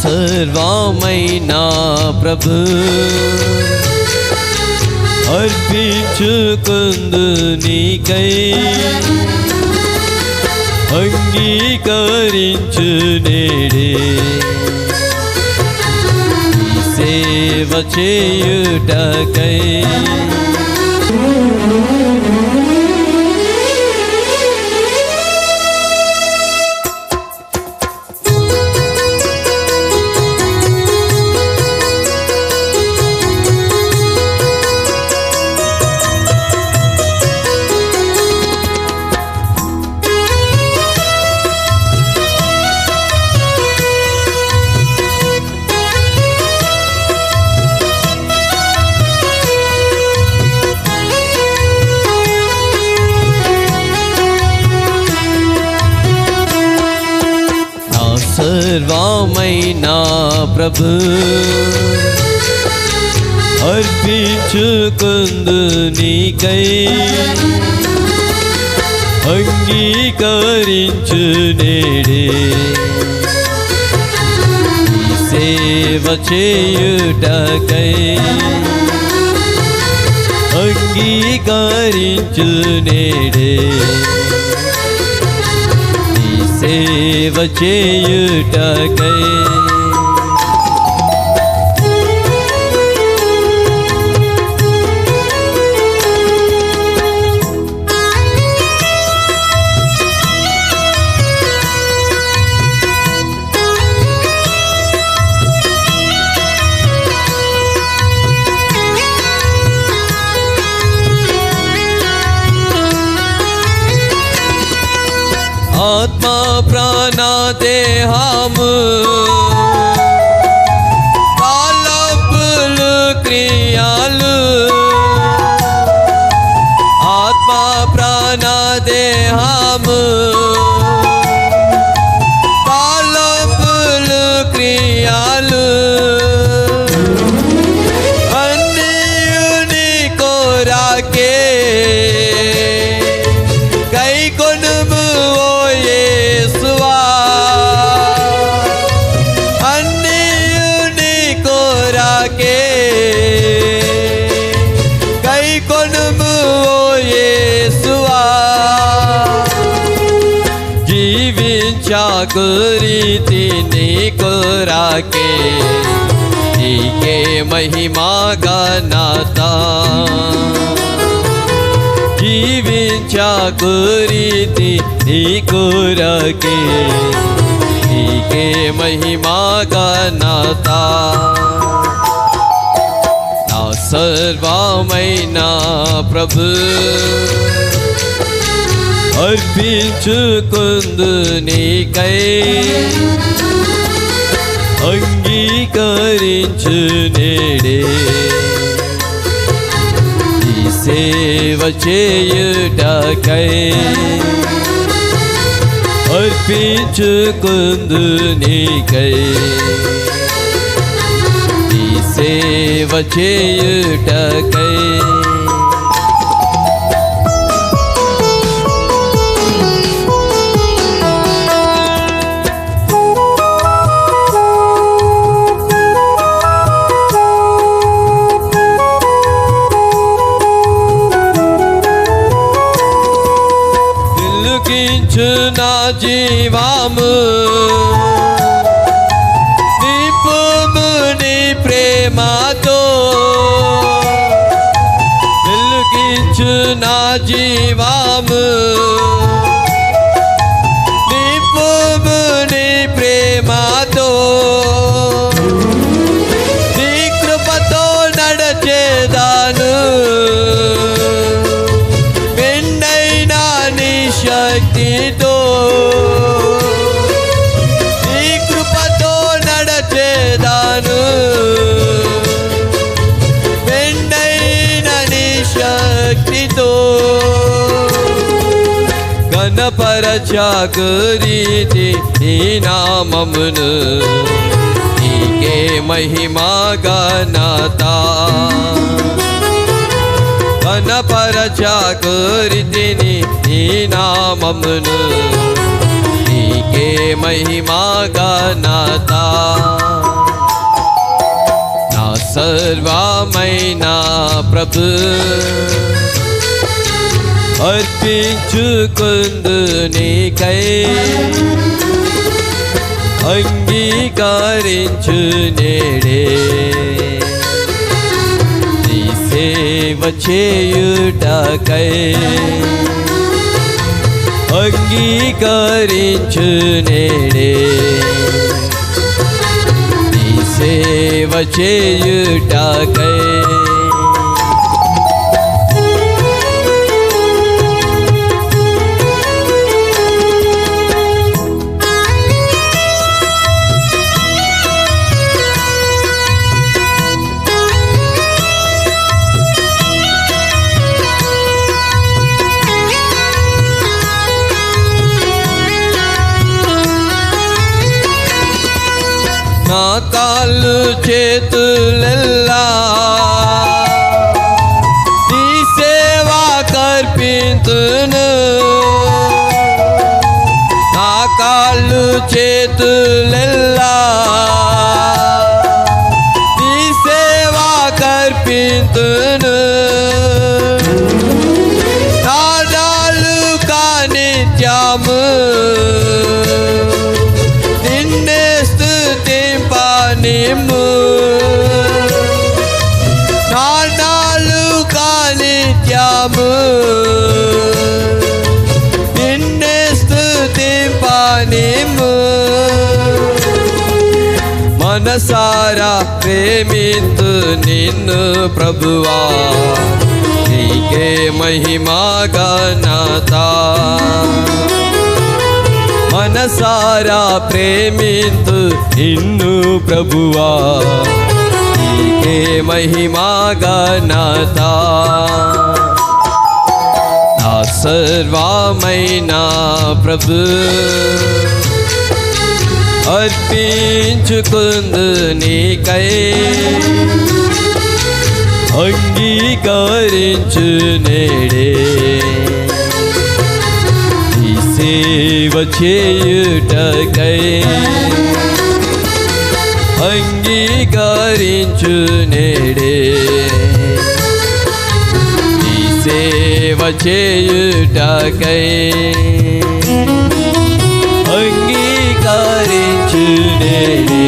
సర్వమైనా ప్రభు అర్పించుకుందు నీకై అంగీకరించు నేడే సేవ చేయుటకై నా ప్రభు. అర్పించుకుందు నీకై. అంగీకరించు నేడే. సేవ చేయుటకై. అంగీకరించు నేడే. సేవ చేయుటకై. प्राणा देहाम चाकुरीतिकराके टी के महिमा का नता कुरीति कोराके टी के महिमा काता सर्वना प्रभु। అర్పించుకుందు నీకై అంగీకరించు నేడే ఈ సేవ చేయుటకై అర్పించుకుందు నీకై ఈ సేవ చేయుటకై జీవాము. నిపుము నీ ప్రేమతో. వెలుగించు నా జీవా గణపరచాకురీతి నీ నామమును నీకే మహిమా గణతా కనపరచకురితిని నీ నామమును నీకే మహిమా ఘనత నా సర్వమైన ప్రభు అర్పించుకుందు నీకై అంగీకరించు నేడే నీ సేవ చేయుటకై అంగీకరించు నేడే నీ సేవ చేయుటకై కాళ్ళు చేతులెల్లా. నీ సేవా కర్పింతును. నా కాళ్ళు చేతులెల్లా. నీ సేవా కర్పింతును. స్తుతింపనిమ్ము నానాలు కానిత్యము నిన్నే స్తుతింపనిమ్ము మనసారా ప్రేమితు నిన్ను ప్రభువా. నీకే మహిమా ఘనత మనసారా ప్రేమిందు ఇన్ను ప్రభువా. నీకే మహిమా గణత నా సర్వామైనా ప్రభు. అర్పించుకుందు నీకై. అంగీకరించు నేడే. సేవ చేయుటకై అంగీకరించు నేడే సేవ చేయుటకై అంగీకరించు నేడే